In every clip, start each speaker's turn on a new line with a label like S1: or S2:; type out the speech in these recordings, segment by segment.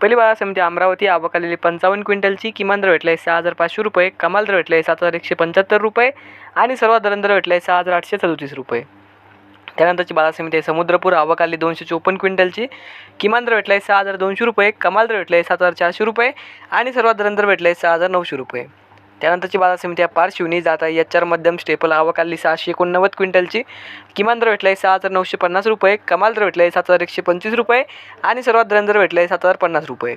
S1: पहिली बाजार समिती अमरावती आवक आलेली पंचावन्न क्विंटलची किमान दर भेटला आहे सहा हजार पाचशे रुपये कमाल दर भेटला आहे सात हजार एकशे पंच्याहत्तर रुपये आणि सर्वात दर दर भेटला आहे सहा हजार आठशे सदोतीस रुपये. त्यानंतरची बाजार समिती आहे समुद्रपूर आवक आली दोनशे चोपन्न क्विंटलची किमान दर भेटला आहे सहा हजार दोनशे रुपये कमाल दर भेटला आहे सात हजार चारशे रुपये आणि सर्वात दर दर भेटला आहे सहा हजार नऊशे रुपये. त्यानंतरची बाजार समिती आहे पारशिवनी जात आहे. एच आर मध्यम स्टेपल आवक आली सहाशे एकोणनव्वद क्विंटलची. किमान दर भेटला आहे सहा हजार नऊशे पन्नास रुपये. कमाल दर भेटला आहे सात हजार एकशे पंचवीस रुपये. आणि सर्वात दर दर भेटला आहे सात हजार पन्नास रुपये.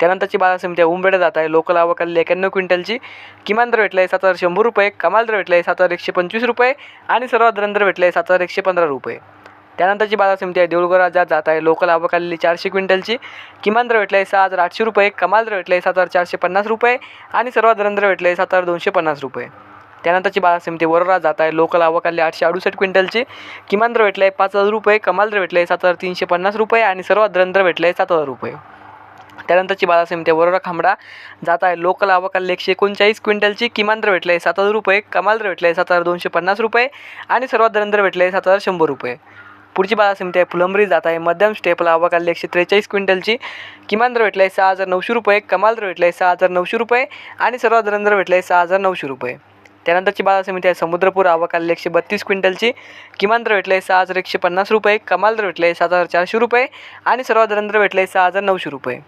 S1: त्यानंतरची बाजार समिती आहे उंबेडा जात आहे. लोकल आवक आली एक्याण्णव क्विंटलची. किमान दर भेटला आहे सात हजार शंभर रुपये. कमाल दर भेटला आहे सात हजार एकशे पंचवीस रुपये. आणि सर्वात दर दर भेटला आहे सात हजार एकशे पंधरा रुपये. त्यानंतरची बाजार समिती आहे देऊळगाव राज्यात जात आहे. लोकल आवक आलेली चारशे क्विंटलची. किमान दर भेटला आहे सहा हजार आठशे रुपये. कमाल दर भेटला आहे सात हजार चारशे पन्नास रुपये. आणि सर्वात दर दर भेटला आहे सात हजार दोनशे पन्नास रुपये. त्यानंतरची बाजार समिती वरोरा जात आहे. लोकल आवक आली आठशे अडुसष्ट क्विंटलची. किमान दर भेटला आहे पाच हजार रुपये. कमाल दर भेटला आहे सात हजार तीनशे पन्नास रुपये. आणि सर्वात दर दर भेटला आहे सात हजार रुपये. त्यानंतरची बाजार समिती वरोरा खांबडा जात आहे. लोकल आवक आली एकशे एकोणचाळीस क्विंटलची. किमान दर भेटला आहे सात हजार रुपये. कमाल दर भेटला आहे सात हजार दोनशे पन्नास रुपये. आणि सर्वात दर दर भेटला आहे सात हजार शंभर रुपये. पुढची बाजार समिती आहे. फुलंब्री जात आहे. मध्यम स्टेपला आवक एकशे त्रेचाळीस क्विंटलची. किमान दर भेटला आहे सहा हजार नऊशे रुपये. कमाल दर भेटला आहे सहा हजार नऊशे रुपये. आणि सर्वात दर दर भेटला आहे सहा हजार नऊशे रुपये. त्यानंतरची बाजार समिती आहे. समुद्रपूर आवक एकशे बत्तीस क्विंटलची. किमान दर भेटला आहे सहा हजार एकशे पन्नास रुपये. कमाल दर भेटले सात हजार चारशे रुपये. आणि सर्वात दर दर आहे सहा हजार नऊशे रुपये.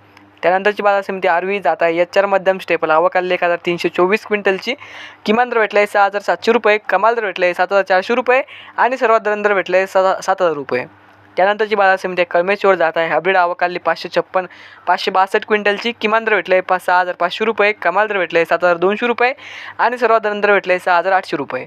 S1: त्यानंतरची बाजार समिती आरवी जात आहे. एच आर मध्यम स्टेपल आवक एक हजार तीनशे चोवीस क्विंटलची. किमान दर भेटला आहे सहा हजार सातशे रुपये. कमाल दर भेटला आहे सात हजार चारशे रुपये. आणि सर्वात दर दर भेटला आहे सात सात हजार रुपये. त्यानंतरची बाजार समिती कळमेश्वर जात आहे. हायब्रिड आवक पाचशे छप्पन पाचशे बासष्ट क्विंटलची. किमान दर भेटलं आहे पाच सहा हजार पाचशे रुपये. कमाल दर भेटलं आहे सात हजार दोनशे रुपये. आणि सर्वात दर दर भेटलं आहे सहा हजार आठशे रुपये.